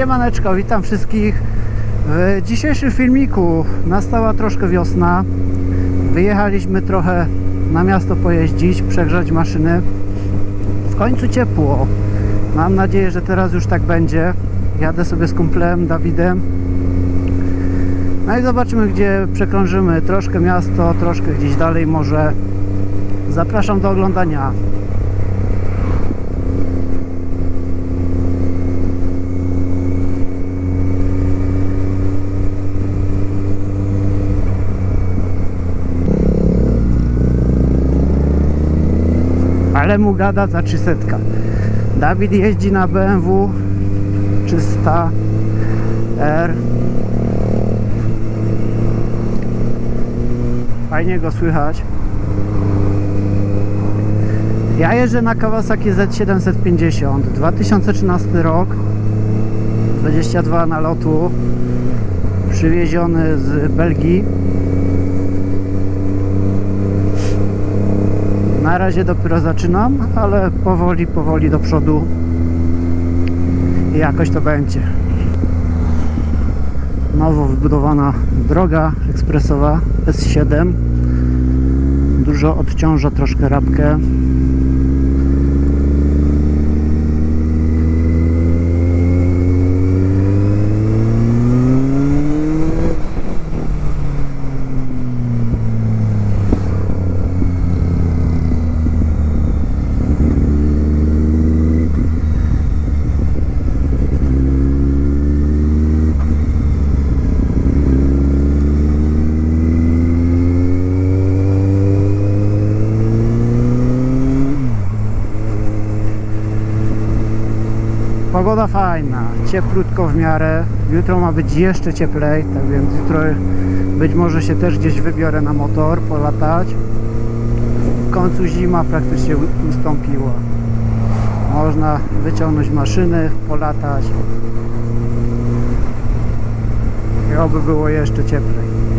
Siemaneczko, witam wszystkich. W dzisiejszym filmiku nastała troszkę wiosna. Wyjechaliśmy trochę na miasto pojeździć, przegrzać maszyny. W końcu ciepło. Mam nadzieję, że teraz już tak będzie. Jadę sobie z kumplem Dawidem. No i zobaczymy, gdzie przekrążymy. Troszkę miasto, troszkę gdzieś dalej może. Zapraszam do oglądania. Ale mu gada za 300. Dawid jeździ na BMW 300R. Fajnie go słychać. Ja jeżdżę na Kawasaki Z750 2013 rok 22 nalotu przywieziony z Belgii Na razie dopiero zaczynam, ale powoli, powoli do przodu jakoś to będzie. Nowo wybudowana droga ekspresowa S7. Dużo odciąża troszkę rabkę. Pogoda fajna, cieplutko w miarę. Jutro ma być jeszcze cieplej, tak więc jutro być może się też gdzieś wybiorę na motor, polatać. W końcu zima praktycznie ustąpiła. Można wyciągnąć maszyny, polatać. I oby było jeszcze cieplej.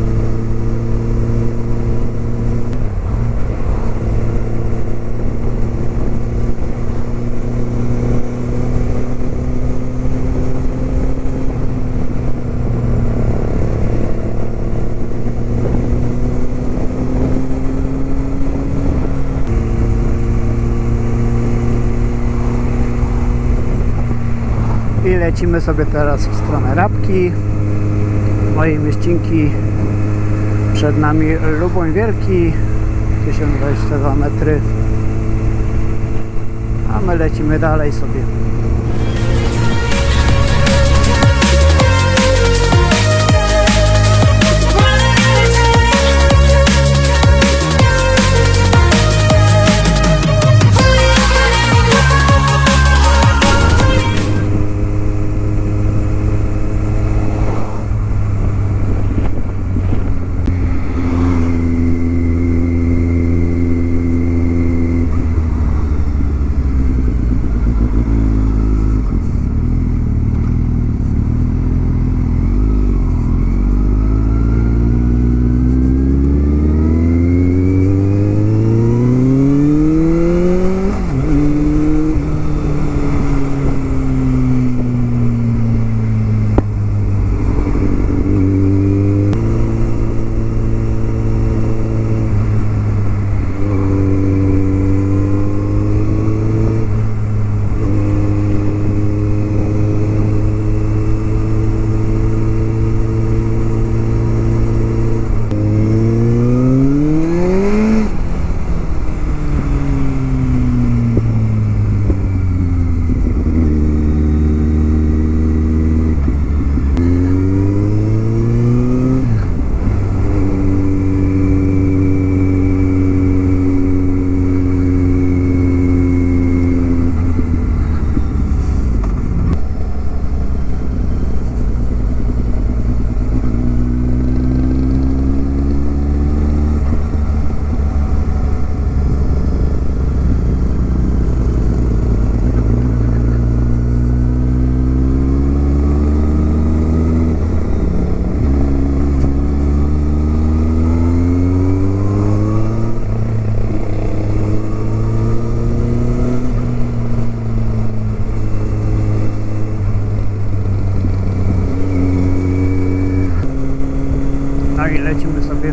Lecimy sobie teraz w stronę Rabki, mojej mieścinki. Przed nami Luboń Wielki, 1022 metry. A my lecimy dalej sobie.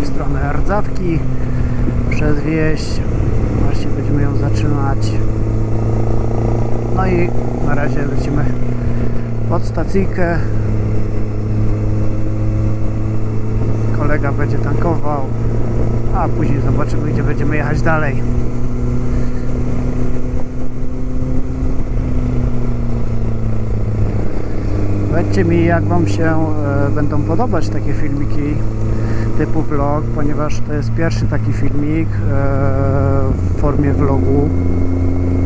W stronę Rdzawki przez wieś. Właśnie będziemy ją zatrzymać. No i na razie lecimy pod stacyjkę. Kolega będzie tankował, a później zobaczymy, gdzie będziemy jechać dalej. Powiedzcie mi, jak Wam się e, będą podobać takie filmiki typu vlog, ponieważ to jest pierwszy taki filmik e, w formie vlogu.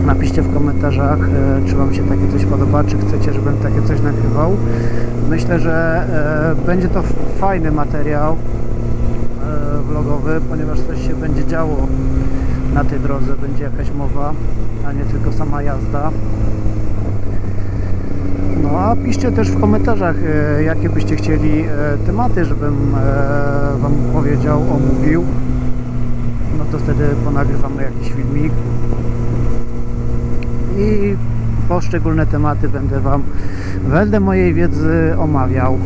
Napiszcie w komentarzach, e, czy Wam się takie coś podoba, czy chcecie, żebym takie coś nagrywał. Myślę, że e, będzie to fajny materiał vlogowy, ponieważ coś się będzie działo na tej drodze, będzie jakaś mowa, a nie tylko sama jazda. No a piszcie też w komentarzach, e, jakie byście chcieli e, tematy, żebym e, Wam powiedział, omówił. No to wtedy ponagrywamy jakiś filmik. I poszczególne tematy będę Wam wedle mojej wiedzy omawiał.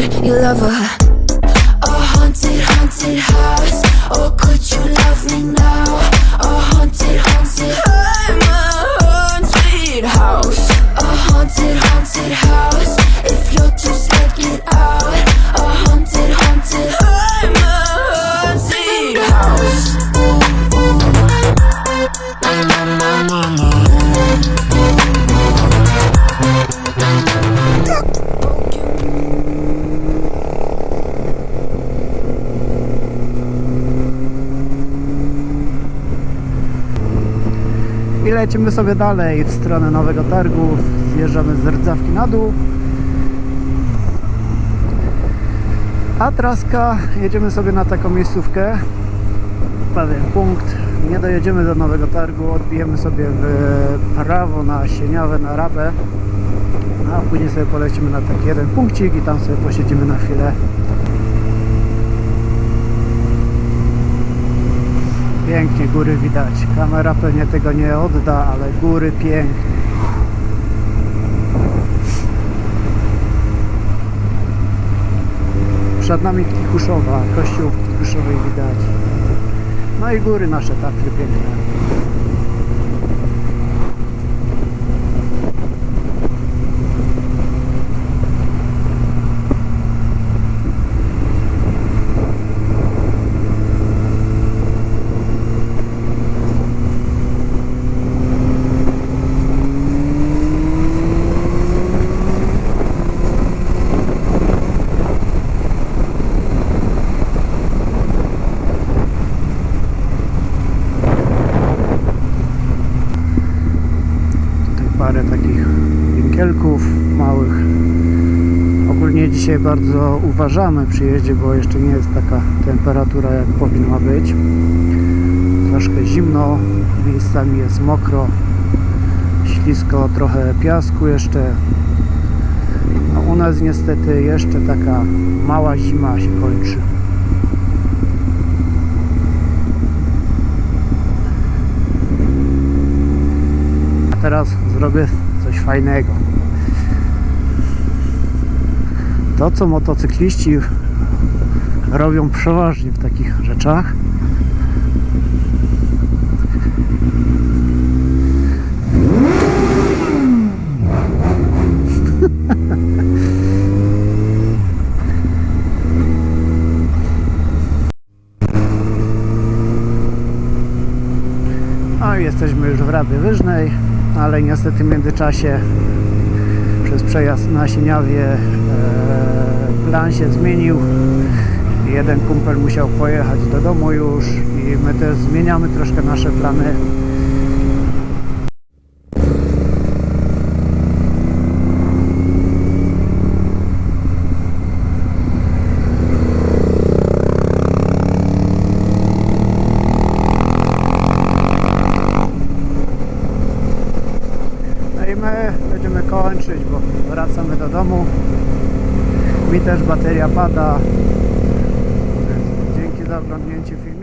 You love her? A haunted, haunted house. Or could you love me now? A haunted, haunted. I'm a haunted house. A haunted, haunted house. If you're too scared, get out. A haunted, haunted. I'm a haunted house. Lecimy sobie dalej w stronę Nowego Targu. Zjeżdżamy z Rdzawki na dół. A traska, jedziemy sobie na taką miejscówkę. Pewien punkt. Nie dojedziemy do Nowego Targu, odbijemy sobie w prawo na Sieniawę, na Rabę. A później sobie polecimy na taki jeden punkcik i tam sobie posiedzimy na chwilę. Pięknie góry widać. Kamera pewnie tego nie odda, ale góry pięknie. Przed nami Ktikuszowa, kościół w Ktikuszowej widać. No i góry nasze Tatry piękne. Dzisiaj bardzo uważamy przy jeździe, bo jeszcze nie jest taka temperatura jak powinna być. Troszkę zimno, miejscami jest mokro, ślisko, trochę piasku jeszcze. No, u nas niestety jeszcze taka mała zima się kończy. A teraz zrobię coś fajnego. To, co motocykliści robią przeważnie w takich rzeczach, No jesteśmy już w Rabie Wyżnej, ale niestety w międzyczasie przejazd na Sieniawie e, plan się zmienił. Jeden kumpel musiał pojechać do domu już i my też zmieniamy troszkę nasze plany. kończyć, bo wracamy do domu. Mi też bateria pada. Dzięki za oglądnięcie filmiku.